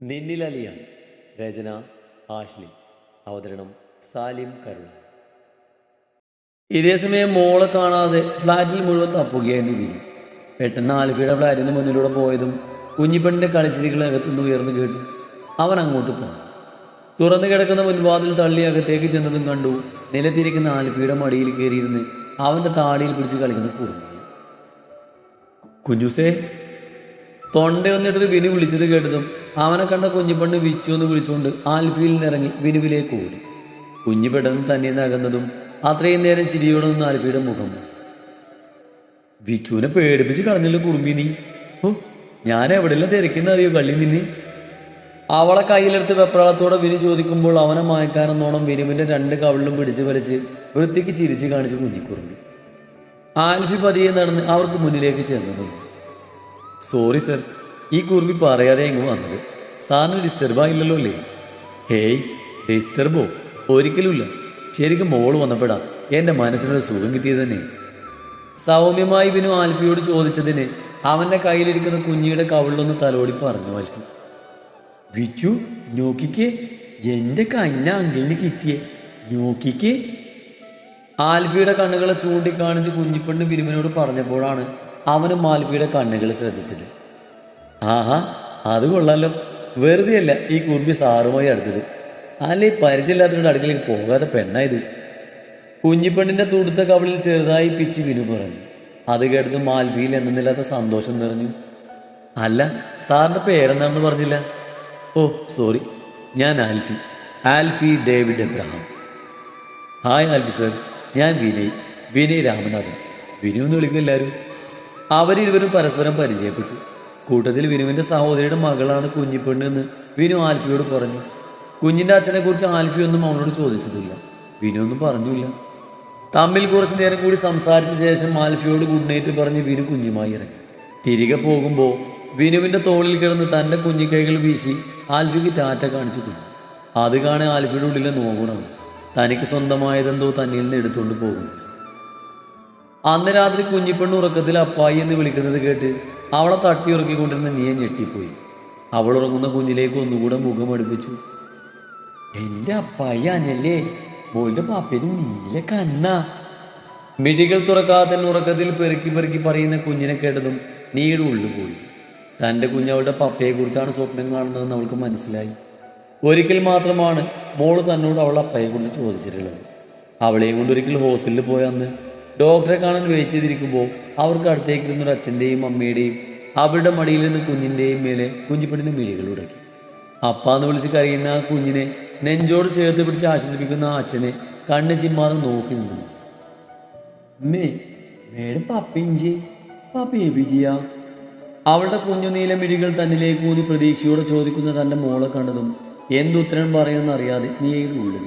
നിന്നിലലിയ രചന Ashley അവതരണം സാലിം കരുണ ഇതേസമയം മോളെ കാണാതെ ഫ്ലാറ്റിൽ മുഴുവൻ തപ്പുകയായിരുന്നു വീരു പെട്ടെന്ന് ആൽഫിയുടെ ഫ്ലാറ്റിന് മുന്നിലൂടെ പോയതും കുഞ്ഞിപ്പെണ്ണിന്റെ കളിച്ചിരികൾ അകത്തുനിന്ന് ഉയർന്നു കേട്ടു അവൻ അങ്ങോട്ട് പോയി തുറന്നു കിടക്കുന്ന മുൻവാതിൽ തള്ളി അകത്തേക്ക് ചെന്നതും കണ്ടു നിലത്തിരിക്കുന്ന ആൽഫിയുടെ മടിയിൽ കയറിയിരുന്ന് അവന്റെ താടിയിൽ പിടിച്ച് കളിക്കുന്ന കുറുങ്ങി കുഞ്ഞുസേ തൊണ്ട വന്നിട്ടൊരു വിനു വിളിച്ചത് കേട്ടതും അവനെ കണ്ട കുഞ്ഞിപ്പെണ്ണ് വിച്ചു എന്ന് വിളിച്ചുകൊണ്ട് ആൽഫിയിൽ നിന്നിറങ്ങി വിനുവിലേക്ക് ഓടി. കുഞ്ഞു പെട്ടെന്ന് തന്നെ നകന്നതും അത്രയും നേരം ചിരിയോടെ നിന്ന് ആൽഫിയുടെ മുഖം. വിച്ചുവിനെ പേടിപ്പിച്ച് കളഞ്ഞല്ലോ കുറുമ്പി നീ? ഓ ഞാൻ എവിടെയെല്ലാം തിരക്കുന്ന അറിയോ കള്ളി നിന്നെ? അവളെ കയ്യിലെടുത്ത് വെപ്രാളത്തോടെ വിനു ചോദിക്കുമ്പോൾ അവനെ മായക്കാരെന്നോണം വിനുവിന്റെ രണ്ട് കവിളിലും പിടിച്ച് വലിച്ച് വൃത്തിക്ക് ചിരിച്ച് കാണിച്ച് കുഞ്ഞിക്കുറുമ്പി. ആൽഫി പതിയെ നടന്ന് അവർക്ക് മുന്നിലേക്ക് ചെന്നു നിന്നു സോറി സർ ഈ കുറുമ്പി പറയാതെ എങ്ങും വന്നത്. സാറിന് ഡിസ്റ്റർബ് ആയില്ലല്ലോ അല്ലേ? ഹേയ് ഡിസ്റ്റർബോ ഒരിക്കലുമില്ല. ശരിക്കും മോൾ വന്നപ്പെടാ എന്റെ മനസ്സിനൊരു സുഖം കിട്ടിയത് തന്നെ. സൗമ്യമായി വിനു ആൽഫിയോട് ചോദിച്ചതിന് അവന്റെ കയ്യിലിരിക്കുന്ന കുഞ്ഞിയുടെ കവിളിലൊന്ന് തലോടി പറഞ്ഞു ആൽഫി. വിച്ചു നോക്കിക്കേ. എന്റെ കഞ്ഞ അങ്കിളിന് കിട്ടിയേ. നോക്കിക്കേ. ആൽഫിയുടെ കണ്ണുകളെ ചൂണ്ടിക്കാണിച്ച് കുഞ്ഞിപ്പെണ്ണ് ബിരുമിനോട് പറഞ്ഞപ്പോഴാണ് അവനും മാലിപ്പിയുടെ കണ്ണുകൾ ശ്രദ്ധിച്ചത്. ആഹാ അത് കൊള്ളാലോ. വെറുതെയല്ല ഈ കുറുമ്പി സാറുമായി അടുത്തത്. അല്ലേ പരിചയമില്ലാത്തവരുടെ അടുക്കലേക്ക് പോകാത്ത പെണ്ണായത്. കുഞ്ഞിപ്പെണ്ണിന്റെ തുടുത്ത കവളിൽ ചെറുതായി പിച്ച് വിനു പറഞ്ഞു. അത് കേട്ടത് മാൽഫിയിൽ എന്നില്ലാത്ത സന്തോഷം നിറഞ്ഞു. അല്ല സാറിന്റെ പേരെന്താണെന്ന് പറഞ്ഞില്ല. ഓ സോറി ഞാൻ Alfie. Alfie David Abraham. Hi Alfie sir ഞാൻ വിനയ്. വിനയ് രാമനാഥൻ. വിനു എന്ന് വിളിക്കും എല്ലാവരും? അവരിരുവരും പരസ്പരം പരിചയപ്പെട്ടു. കൂട്ടത്തിൽ വിനുവിന്റെ സഹോദരിയുടെ മകളാണ് കുഞ്ഞിപ്പെണ്ണ് എന്ന് വിനു ആൽഫിയോട് പറഞ്ഞു. കുഞ്ഞിന്റെ അച്ഛനെ കുറിച്ച് ആൽഫി ഒന്നും അവനോട് ചോദിച്ചിട്ടില്ല. വിനു ഒന്നും പറഞ്ഞില്ല. തമ്മിൽ കുറച്ചു നേരം കൂടി സംസാരിച്ച ശേഷം ആൽഫിയോട് ഗുഡ് നൈറ്റ് പറഞ്ഞ് വിനു കുഞ്ഞുമായി ഇറങ്ങി. തിരികെ പോകുമ്പോൾ വിനുവിന്റെ തോളിൽ കിടന്ന് തന്റെ കുഞ്ഞിക്കൈകൾ വീശി ആൽഫിക്ക് ടാറ്റ കാണിച്ചു കുഞ്ഞു അത് കാണാൻ ആൽഫിയുടെ ഉള്ളിലെ നോക്കണം തനിക്ക് സ്വന്തമായതെന്തോ തന്നിൽ നിന്ന് എടുത്തുകൊണ്ട് പോകുന്നു. അന്ന് രാത്രി കുഞ്ഞിപ്പെണ്ണ് ഉറക്കത്തിൽ അപ്പായി എന്ന് വിളിക്കുന്നത് കേട്ട് അവളെ തട്ടി ഉറക്കിക്കൊണ്ടിരുന്ന നീയെ ഞെട്ടിപ്പോയി. അവൾ ഉറങ്ങുന്ന കുഞ്ഞിലേക്ക് ഒന്നുകൂടെ മുഖം അടുപ്പിച്ചു. എന്റെ അപ്പായി അനല്ലേ? മോളുടെ പാപ്പേര് നീല കന്ന. മിഴികൾ തുറക്കാതെ തന്നെ ഉറക്കത്തിൽ പെറുക്കി പെറുക്കി പറയുന്ന കുഞ്ഞിനെ കേട്ടതും നീയുടെ ഉള്ളു പോയി. തന്റെ കുഞ്ഞവളുടെ പപ്പയെക്കുറിച്ചാണ് സ്വപ്നം കാണുന്നതെന്ന് അവൾക്ക് മനസ്സിലായി. ഒരിക്കൽ മാത്രമാണ് മോൾ തന്നോട് അവളുടെ അപ്പയെ കുറിച്ച് ചോദിച്ചിട്ടുള്ളത്. അവളെയും കൊണ്ട് ഒരിക്കൽ ഹോസ്പിറ്റലിൽ പോയ അന്ന് ഡോക്ടറെ കാണാൻ വെയിറ്റ് ചെയ്തിരിക്കുമ്പോൾ അവർക്ക് അടുത്തേക്ക് ഇരുന്നൊരു അച്ഛന്റെയും അമ്മയുടെയും അവരുടെ മടിയിൽ നിന്ന് കുഞ്ഞിന്റെയും മേലെ കുഞ്ഞിപ്പെണ്ണിന് മിഴികൾ ഉടക്കി. അപ്പാന്ന് വിളിച്ച് കരയുന്ന ആ കുഞ്ഞിനെ നെഞ്ചോട് ചേർത്ത് പിടിച്ച് ആശ്വസിപ്പിക്കുന്ന ആ അച്ഛനെ കണ്ണ് ചിമ്മാതെ നോക്കി നിന്നു. മേ മേഡം പപ്പിഞ്ചി പപ്പിയെ എബിജിയ അവളുടെ കുഞ്ഞു നീലമിഴികൾ തന്നിലേക്ക് ഊന്നി പ്രതീക്ഷയോടെ ചോദിക്കുന്ന തന്റെ മോളെ കണ്ടതും എന്തുത്തരം പറയുമെന്നറിയാതെ നീയുടെ ഉള്ളിൽ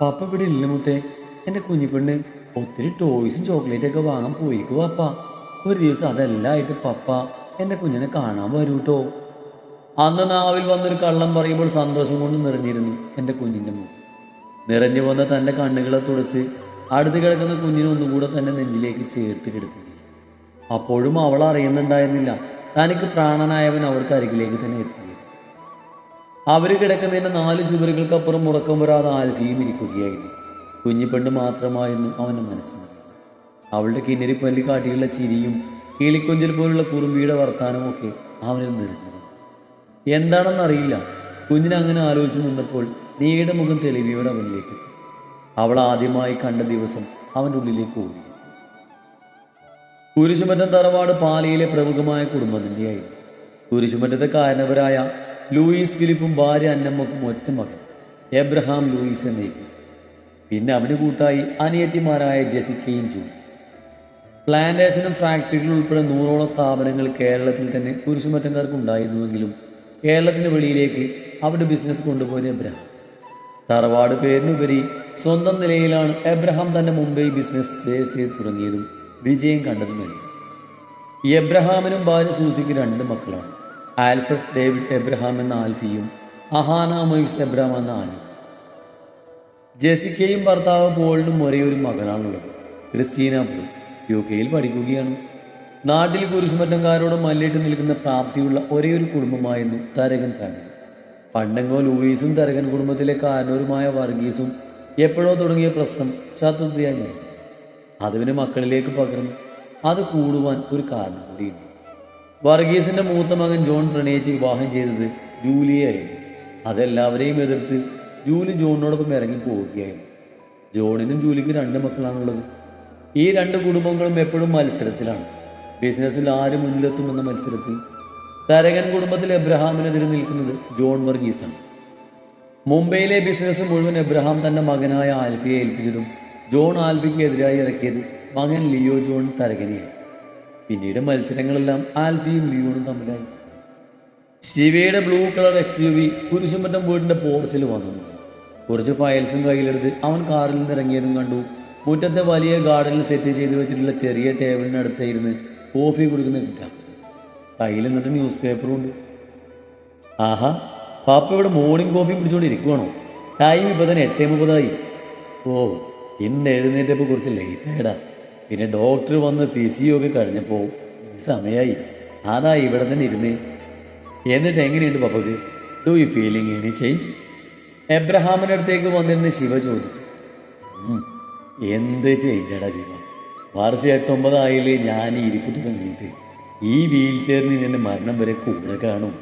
പപ്പ ഇവിടെ ഇല്ല മുത്തേ. എന്റെ കുഞ്ഞിപ്പെണ്ണ് ഒത്തിരി ടോയ്സും ചോക്ലേറ്റ് ഒക്കെ വാങ്ങാൻ പോയിക്കോ പപ്പ ഒരു ദിവസം അതെല്ലാം ആയിട്ട് പപ്പ എന്റെ കുഞ്ഞിനെ കാണാൻ വരൂട്ടോ. അന്ന് നാവിൽ വന്നൊരു കള്ളം പറയുമ്പോൾ സന്തോഷം കൊണ്ട് നിറഞ്ഞിരുന്നു എന്റെ കുഞ്ഞിന്റെ മുഖം. നിറഞ്ഞു വന്ന തന്റെ കണ്ണുകളെ തുടച്ച് അടുത്ത് കിടക്കുന്ന കുഞ്ഞിനെ ഒന്നുകൂടെ തന്നെ നെഞ്ചിലേക്ക് ചേർത്ത് കിടത്തി. അപ്പോഴും അവൾ അറിയുന്നുണ്ടായിരുന്നില്ല. തനിക്ക് പ്രാണനായവൻ അവർക്ക് അരികിലേക്ക് തന്നെ എത്തിയത്. അവർ കിടക്കുന്നതിന്റെ നാല് ചുവരുകൾക്കപ്പുറം ഉറക്കം വരാതെ ആൽഫിയും ഇരിക്കുകയായിരുന്നു. കുഞ്ഞിപ്പെണ്ണ് മാത്രമായിരുന്നു അവന്റെ മനസ്സിൽ അവളുടെ കിന്നരി പല്ലി കാട്ടിയുള്ള ചിരിയും കിളിക്കൊഞ്ചൽ പോലുള്ള കുറുമ്പിയുടെ വർത്താനവും ഒക്കെ അവനിൽ നിറഞ്ഞത് എന്താണെന്നറിയില്ല. കുഞ്ഞിനങ്ങനെ ആലോചിച്ച് നിന്നപ്പോൾ നീയുടെ മുഖം തെളിവിയോടെ അവനിലേക്ക് അവൾ ആദ്യമായി കണ്ട ദിവസം അവന്റെ ഉള്ളിലേക്ക് ഓടി കുരിശുമറ്റം തറവാട് പാലയിലെ പ്രമുഖമായ കുടുംബത്തിന്റെ തന്നെയായിരുന്നു കുരിശുമറ്റത്തെ കാരണവരായ ലൂയിസ് ഫിലിപ്പും ഭാര്യ അന്നമ്മക്കും ഒറ്റ മകൻ എബ്രഹാം ലൂയിസ് എന്നേക്കും പിന്നെ അവന് കൂട്ടായി അനിയത്തിമാരായ ജെസിക്കയും ജൂ. പ്ലാന്റേഷനും ഫാക്ടറികളും ഉൾപ്പെടെ നൂറോളം സ്ഥാപനങ്ങൾ കേരളത്തിൽ തന്നെ കുരിശുമറ്റക്കാർക്ക് ഉണ്ടായിരുന്നുവെങ്കിലും കേരളത്തിന് വെളിയിലേക്ക് അവരുടെ ബിസിനസ് കൊണ്ടുപോയത് എബ്രഹാം. തറവാട് പേരിനുപരി സ്വന്തം നിലയിലാണ് എബ്രഹാം തന്റെ മുംബൈ ബിസിനസ് ബേസ് ചെയ്ത് തുടങ്ങിയതും വിജയം കണ്ടതുമല്ല. എബ്രഹാമിനും ഭാര്യ സൂസിക്ക് രണ്ട് മക്കളാണ്. ആൽഫ്രഡ് ഡേവിഡ് എബ്രഹാം എന്ന ആൽഫിയും അഹാന മൊയ്സ് എബ്രഹാം എന്ന ആനും ജെസിക്കയും ഭർത്താവ് പോളിനും ഒരേ ഒരു മകനാണുള്ളത്. ക്രിസ്റ്റീന പോൾ യു കെയിൽ പഠിക്കുകയാണ്. നാട്ടിൽ കുരിശുമറ്റംകാരോട് മല്ലിട്ട് നിൽക്കുന്ന പ്രാപ്തിയുള്ള ഒരേ ഒരു കുടുംബമായിരുന്നു തരകൻ ഫാമിലി. പണ്ടെങ്ങോ ലൂയിസും തരകൻ കുടുംബത്തിലെ കാരണവരുമായ വർഗീസും എപ്പോഴോ തുടങ്ങിയ പ്രശ്നം ശത്രുതയായി നൽകി അത് മക്കളിലേക്ക് പകർന്നു. അത് കൂടുവാൻ ഒരു കാരണം കൂടിയുണ്ട്. വർഗീസിന്റെ മൂത്ത മകൻ ജോൺ പ്രണയിച്ച് വിവാഹം ചെയ്തത് ജൂലിയായിരുന്നു അതെല്ലാവരെയും എതിർത്ത് ജൂലി ജോണിനോടൊപ്പം ഇറങ്ങി പോവുകയായിരുന്നു. ജോണിനും ജൂലിക്കും രണ്ട് മക്കളാണുള്ളത്. ഈ രണ്ട് കുടുംബങ്ങളും എപ്പോഴും മത്സരത്തിലാണ്. ബിസിനസ്സിൽ ആര് മുന്നിലെത്തുമെന്ന മത്സരത്തിൽ തരകൻ കുടുംബത്തിൽ എബ്രഹാമിനെതിരെ നിൽക്കുന്നത് ജോൺ വർഗീസാണ്. മുംബൈയിലെ ബിസിനസ് മുഴുവൻ എബ്രഹാം തന്റെ മകനായ ആൽഫിയെ ഏൽപ്പിച്ചതും ജോൺ ആൽഫിക്ക് എതിരായി ഇറക്കിയത് മകൻ ലിയോ ജോൺ തരകനെയാണ്. പിന്നീട് മത്സരങ്ങളെല്ലാം ആൽഫിയും ലിയോണും തമ്മിലായി. ശിവയുടെ blue colour X U V Kurisumattam വീടിന്റെ പോർച്ചിൽ വന്നു. കുറച്ച് ഫയൽസും കയ്യിലെടുത്ത് അവൻ കാറിൽ നിന്ന് ഇറങ്ങിയതും കണ്ടു. മുറ്റത്തെ വലിയ ഗാർഡനിൽ സെറ്റ് ചെയ്ത് വെച്ചിട്ടുള്ള ചെറിയ ടേബിളിനടുത്തായിരുന്ന് കോഫി കുടിക്കുന്ന കിട്ടാം. കയ്യിൽ നിന്നിട്ട് ന്യൂസ് പേപ്പറും ഉണ്ട്. ആഹാ പാപ്പ ഇവിടെ മോർണിംഗ് കോഫി കുടിച്ചുകൊണ്ട് ഇരിക്കുവാണോ ടൈം ഇപ്പോൾ തന്നെ എട്ടേ മുപ്പതായി. ഓ ഇന്ന് എഴുന്നേറ്റപ്പോൾ കുറച്ച് ലേറ്റ് ആയടാ. പിന്നെ ഡോക്ടർ വന്ന് ഫിസിയോ ഒക്കെ കഴിഞ്ഞപ്പോൾ ഈ സമയമായി അതാ ഇവിടെ തന്നെ ഇരുന്ന്. എന്നിട്ട് എങ്ങനെയുണ്ട് പപ്പക്ക്? Do you feeling any change എബ്രഹാമിന്റെ അടുത്തേക്ക് വന്നിരുന്ന ശിവ ചോദിച്ചു. എന്ത് ചെയ്യടാ ശിവ? വർഷം എട്ടൊമ്പതായിൽ ഞാൻ ഇരിപ്പ് തുടങ്ങിയിട്ട്. ഈ വീൽ ചെയറിന് നിന്നെ മരണം വരെ കൂടെ കാണും.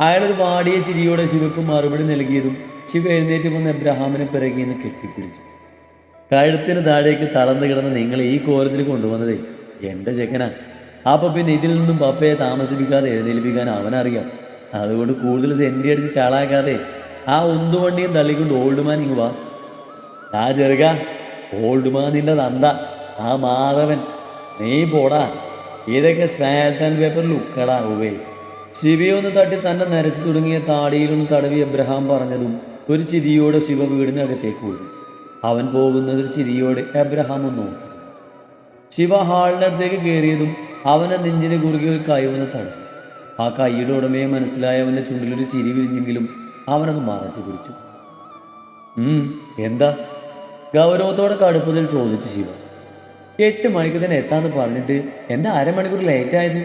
അയാളൊരു വാടിയ ചിരിയോടെ ശിവക്ക് മറുപടി നൽകിയതും ശിവ എഴുന്നേറ്റ് വന്ന് എബ്രഹാമിനെ പിറകിന്ന് കെട്ടിപ്പിടിച്ചു. കഴുത്തിന് താഴേക്ക് തളർന്നു കിടന്ന് നിങ്ങൾ ഈ കോരത്തിൽ കൊണ്ടുവന്നതേ എന്റെ ചെക്കനാ. അപ്പൊ പിന്നെ ഇതിൽ നിന്നും പപ്പയെ താമസിപ്പിക്കാതെ എഴുന്നേൽപ്പിക്കാൻ അവനറിയാം. അതുകൊണ്ട് കൂടുതൽ സെന്റി അടിച്ച് ചാളാക്കാതെ ആ ഉന്തുവണ്ടിയും തള്ളിക്കൊണ്ട് ഓൾഡ് മാൻ ഇങ്ങ് വാ. ആ ചെറുക ഓൾഡ് മാൻ തന്ത. ആ മാധവൻ. നീ പോടാ. ഇതൊക്കെ സാൽട്ട് ആൻഡ് പേപ്പർ ലുക്കടാ ഉവേ. ശിവയൊന്ന് തട്ടി തന്നെ നരച്ചു തുടങ്ങിയ താടിയിലൊന്ന് തടവി എബ്രഹാം പറഞ്ഞതും ഒരു ചിരിയോടെ ശിവ വീടിനകത്തേക്ക് ഓടി. അവൻ പോകുന്നത് ഒരു ചിരിയോടെ എബ്രഹാം ഒന്ന് നോക്കി. ശിവ ഹാളിനടുത്തേക്ക് കയറിയതും അവനെ നെഞ്ചിനെ കുറുകെ ഒരു കൈവന്ന് തടഞ്ഞു. ആ കൈയുടെ ഉടമയെ മനസ്സിലായവന്റെ ചുണ്ടിലൊരു ചിരി വിരിഞ്ഞെങ്കിലും അവനത് മറച്ചു പിടിച്ചു. എന്താ? ഗൗരവത്തോടെ കടുപ്പത്തിൽ ചോദിച്ചു ശിവ. എട്ട് മണിക്ക് തന്നെ എത്താന്ന് പറഞ്ഞിട്ട് എന്താ അരമണിക്കൂർ ലേറ്റ് ആയത്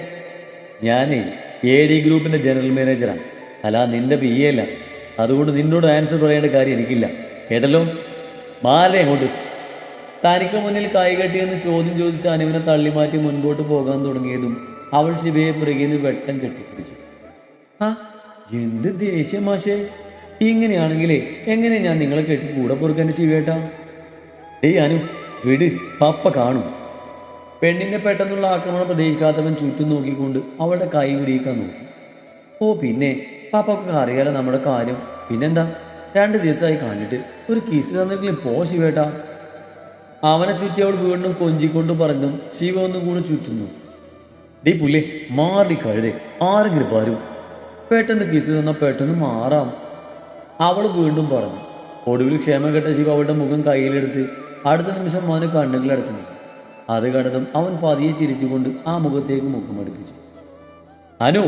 ഞാനേ എ ഡി ഗ്രൂപ്പിന്റെ ജനറൽ മാനേജറാണ് അല്ല നിന്റെ പി എ അല്ല. അതുകൊണ്ട് നിന്നോട് ആൻസർ പറയേണ്ട കാര്യം എനിക്കില്ല. കേട്ടല്ലോ? മാറേ അങ്ങോട്ട്. തനിക്ക് മുന്നിൽ കൈകെട്ടിയെന്ന് ചോദ്യം ചോദിച്ച് അനുവിനെ തള്ളിമാറ്റി മുൻപോട്ട് പോകാൻ തുടങ്ങിയതും അവൾ ശിവയെ പിറകിന്ന് വെട്ടം കെട്ടിപ്പിടിച്ചു. ആ എന്ത് ദേഷ്യം മാഷേ? ഇങ്ങനെയാണെങ്കിലേ എങ്ങനെ ഞാൻ നിങ്ങളെ കെട്ടി കൂടെ പൊറുക്കാൻ ശിവേട്ടാ? ഏയ് അനു വിട് പപ്പ കാണും. പെണ്ണിന്റെ പെട്ടെന്നുള്ള ആക്രമണം പ്രതീക്ഷിക്കാത്തവൻ ചുറ്റും നോക്കിക്കൊണ്ട് അവളുടെ കൈ പിടിക്കാൻ നോക്കി. ഓ പിന്നെ പാപ്പൊക്കെ അറിയാലോ നമ്മുടെ കാര്യം. പിന്നെന്താ? രണ്ട് ദിവസമായി കണ്ടിട്ട് ഒരു കിസ് തന്നെങ്കിലും പോ ശിവേട്ടാ. അവനെ ചുറ്റി അവൾ വീണ്ടും കൊഞ്ചിക്കൊണ്ട് പറഞ്ഞും ശിവ ഒന്നും കൂടെ ചുറ്റുന്നു ഡീ പുല്ലേ മാറി കഴുതേ. ആരെങ്കിലും വരൂ. പെട്ടെന്ന് കിസ് തന്നാൽ പെട്ടെന്ന് മാറാം. അവൾ വീണ്ടും പറഞ്ഞു ഒടുവിൽ ക്ഷേമം കെട്ട ശിവ അവളുടെ മുഖം കയ്യിലെടുത്ത് അടുത്ത നിമിഷം അവന് കണ്ണുകൾ അടച്ചു നിന്നു അത് കണ്ടതും അവൻ പതിയെ ചിരിച്ചുകൊണ്ട് ആ മുഖത്തേക്ക് മുഖം അടുപ്പിച്ചു. അനു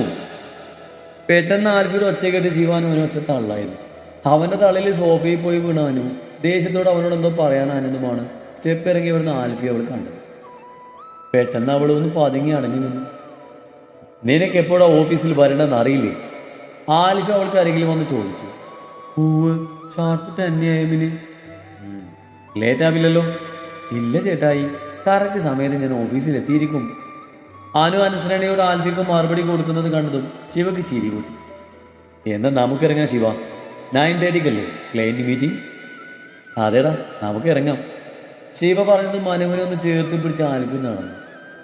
പെട്ടെന്ന് ആൽഫിയുടെ ഒച്ച കേട്ട് ശിവാനു അവന് ഒറ്റ തള്ളായിരുന്നു. അവന്റെ തള്ളിൽ സോഫയിൽ പോയി വീണ അനു ദേഷ്യത്തോട് അവനോട് എന്തോ പറയാൻ ആനന്ദമാണ് സ്റ്റെപ്പ് ഇറങ്ങി വരുന്ന ആൽഫി അവൾ കണ്ടത്. പെട്ടെന്ന് അവൾ ഒന്ന് പതുങ്ങി അടങ്ങി നിന്നു. നിനക്ക് എപ്പോഴാ ഓഫീസിൽ വരേണ്ടെന്ന് അറിയില്ലേ? ആൽഫി അവൾക്ക് അരികിൽ വന്ന് ചോദിച്ചു. പൂവ് ഷാർപ്പ് അന്യായമിന്? ലേറ്റ് ആവില്ലല്ലോ ഇല്ല ചേട്ടായി കറക്റ്റ് സമയത്ത് ഞാൻ ഓഫീസിൽ എത്തിയിരിക്കും അനു അനുസരണയോട് ആൽഫിക്ക് മറുപടി കൊടുക്കുന്നത് കണ്ടതും ശിവക്ക് ചിരി കൂട്ടി. എന്നാ നമുക്കിറങ്ങാം ശിവ. നയൻ തേർട്ടിക്കല്ലേ ക്ലയന്റ് മീറ്റിംഗ് അതേടാ നമുക്ക് ഇറങ്ങാം ശിവ പറഞ്ഞത് മനുവിനെ ഒന്ന് ചേർത്ത് പിടിച്ച് ആൽഫി നടന്നു.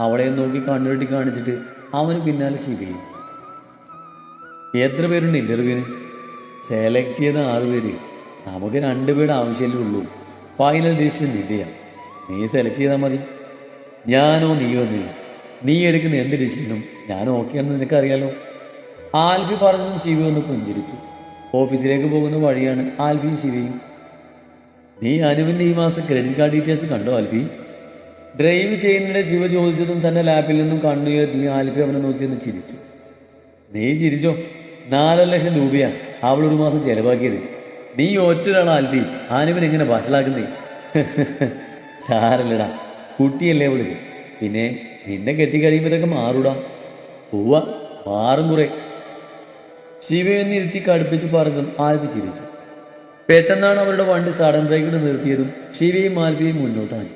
അവളെ നോക്കി കണ്ണുരുട്ടി കാണിച്ചിട്ട് അവന് പിന്നാലെ ശിവയും. എത്ര പേരുണ്ട് ഇന്റർവ്യൂവിന് സെലക്ട് ചെയ്ത ആറ് പേര്. നമുക്ക് രണ്ട് പേരുടെ ആവശ്യമല്ലേ ഉള്ളൂ. ഫൈനൽ ഡിസിഷൻ നിന്റെയാ നീ സെലക്ട് ചെയ്താൽ മതി. ഞാനോ നീയോ വന്നില്ല നീ എടുക്കുന്ന എന്ത് ഡിസിഷനും ഞാൻ ആണെന്ന് നിനക്കറിയാലോ. ആൽഫി പറഞ്ഞും ശിവി ഒന്ന് പുഞ്ചിരിച്ചു. ഓഫീസിലേക്ക് പോകുന്ന വഴിയാണ് ആൽഫിയും ശിവയും. നീ അനുവിന്റെ ഈ മാസം ക്രെഡിറ്റ് കാർഡ് ഡീറ്റെയിൽസ് കണ്ടോ ആൽഫി? ഡ്രൈവ് ചെയ്യുന്നതിന്റെ ശിവ ചോദിച്ചതും തന്റെ ലാപ്പിൽ നിന്നും കണ്ണുയർത്തി ആൽഫി അവനെ നോക്കി ഒന്ന് ചിരിച്ചു. നീ ചിരിച്ചോ? നാലര ലക്ഷം രൂപയാണ് അവൾ ഒരു മാസം ചെലവാക്കിയത്. നീ ഒറ്റൊരാളാ ആൽഫി ആനുവിൻ എങ്ങനെ വഷളാക്കുന്നേ? സാരല്ലടാ. കുട്ടിയല്ലേ അവൾ. പിന്നെ നിന്നെ കെട്ടിക്കഴിയുമ്പോൾ ഇതൊക്കെ മാറൂടാ. പോവാ മാറും കുറെ. ശിവയെന്ന് ഇരുത്തി കടുപ്പിച്ച് പറഞ്ഞതും ആൽഫി ചിരിച്ചു. പെട്ടെന്നാണ് അവരുടെ വണ്ടി സഡൻ ബ്രേക്കിട്ട് നിർത്തിയതും ശിവയും ആൽഫിയും മുന്നോട്ടായി.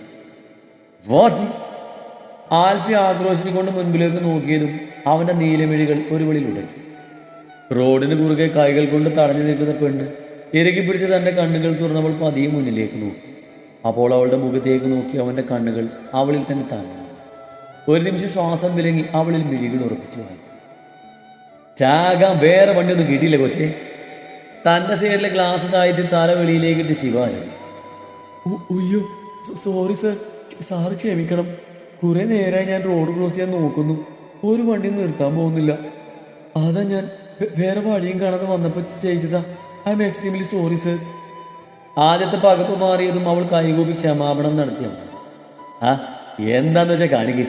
വാട്ടി ആൽഫി ആക്രോശിച്ചുകൊണ്ട് മുൻപിലേക്ക് നോക്കിയതും അവന്റെ നീലമിഴികൾ ഒരു വെളിയിൽ ഉടക്കി. റോഡിന് കുറുകെ കൈകൾ കൊണ്ട് തടഞ്ഞു നിൽക്കുന്ന പെണ്ണ് ഇരകി പിടിച്ച് തന്റെ കണ്ണുകൾ തുറന്നവൾ പതിയെ മുന്നിലേക്ക് നോക്കി. അപ്പോൾ അവളുടെ മുഖത്തേക്ക് നോക്കി അവന്റെ കണ്ണുകൾ അവളിൽ തന്നെ താങ്ങി ഒരു നിമിഷം ശ്വാസം വിലങ്ങി അവളിൽ മിഴികൾ ഉറപ്പിച്ചു ചാകാൻ വേറെ വണ്ടിയൊന്നും കിട്ടിയില്ല കൊച്ചേ. തന്റെ സൈഡിലെ ഗ്ലാസ് താഴ്ത്തി തല വെളിയിലേക്കിട്ട് ശിവാലി സോറി സർ സാറ് ക്ഷമിക്കണം. കുറെ നേരമായി ഞാൻ റോഡ് ക്രോസ് ചെയ്യാൻ നോക്കുന്നു. ഒരു വണ്ടി നിർത്താൻ പോകുന്നില്ല. അതാ ഞാൻ വേറെ വഴിയും കാണാതെ വന്നപ്പോൾ ചെയ്തതാ I am extremely sorry sir ആദ്യത്തെ പകപ്പ് മാറിയതും അവൾ കൈകൂപ്പി ക്ഷമാപണം നടത്തിയ? എന്താന്ന് വെച്ചാൽ കാണിക്കേ.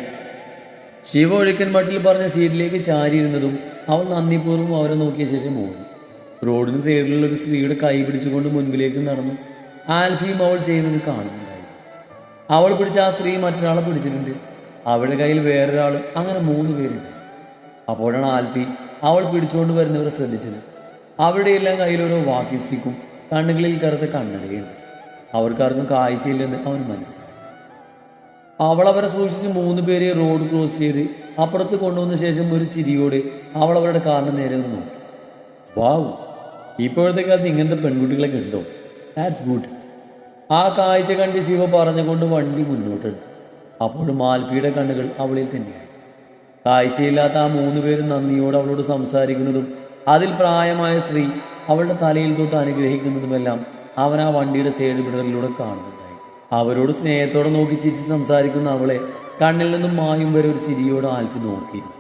ശിവ ഒഴുക്കൻ മട്ടിൽ പറഞ്ഞ സീറ്റിലേക്ക് ചാരിയിരുന്നതും അവൾ നന്ദിപൂർവം അവരെ നോക്കിയ ശേഷം ഓടി. റോഡിന് സൈഡിലുള്ള ഒരു സ്ത്രീയുടെ കൈ പിടിച്ചുകൊണ്ട് മുൻപിലേക്ക് നടന്നു. ആൽഫിയും അവൾ ചെയ്യുന്നത് കാണുന്നുണ്ടായി. അവൾ പിടിച്ച ആ സ്ത്രീ മറ്റൊരാളെ പിടിച്ചിട്ടുണ്ട്. അവളുടെ കയ്യിൽ വേറൊരാൾ അങ്ങനെ മൂന്ന് പേരുണ്ട്. അപ്പോഴാണ് ആൽഫി അവൾ പിടിച്ചുകൊണ്ട് വരുന്നവരെ ശ്രദ്ധിച്ചത്. അവരുടെ എല്ലാം കയ്യിൽ ഓരോ വാക്കി സ്റ്റിക്കും കണ്ണുകളിൽ കറുത്ത കണ്ണടയുണ്ട്. അവർക്കാർക്കും കാഴ്ചയില്ലെന്ന് അവൻ മനസ്സിലായി. അവൾ അവരെ സൂക്ഷിച്ച് മൂന്ന് പേരെ റോഡ് ക്രോസ് ചെയ്ത് അപ്പുറത്ത് കൊണ്ടുവന്ന ശേഷം ഒരു ചിരിയോടെ അവൾ അവരുടെ കാറിന് നേരെ ഒന്ന് നോക്കി. വാവ് ഇപ്പോഴത്തെ കാലത്ത് ഇങ്ങനത്തെ പെൺകുട്ടികളൊക്കെ ഉണ്ടോ? ദാറ്റ്സ് ഗുഡ് ആ കാഴ്ച കണ്ട് ശിവ പറഞ്ഞുകൊണ്ട് വണ്ടി മുന്നോട്ടെടുത്തു. അപ്പോഴും ആൽഫിയുടെ കണ്ണുകൾ അവളിൽ തന്നെയായി കാഴ്ചയില്ലാത്ത ആ മൂന്ന് പേരും നന്ദിയോട് അവളോട് സംസാരിക്കുന്നതും അതിൽ പ്രായമായ സ്ത്രീ അവളുടെ തലയിൽ തൊട്ട് അനുഗ്രഹിക്കുന്നതുമെല്ലാം അവൻ ആ വണ്ടിയുടെ സൈഡ് മിററിലൂടെ കാണുന്നുണ്ടായി അവരോട് സ്നേഹത്തോടെ നോക്കി ചിരിച്ച് സംസാരിക്കുന്ന അവളെ കണ്ണിൽ നിന്നും മായും വരെ ഒരു ചിരിയോട് ആൽഫി നോക്കിയിരുന്നു.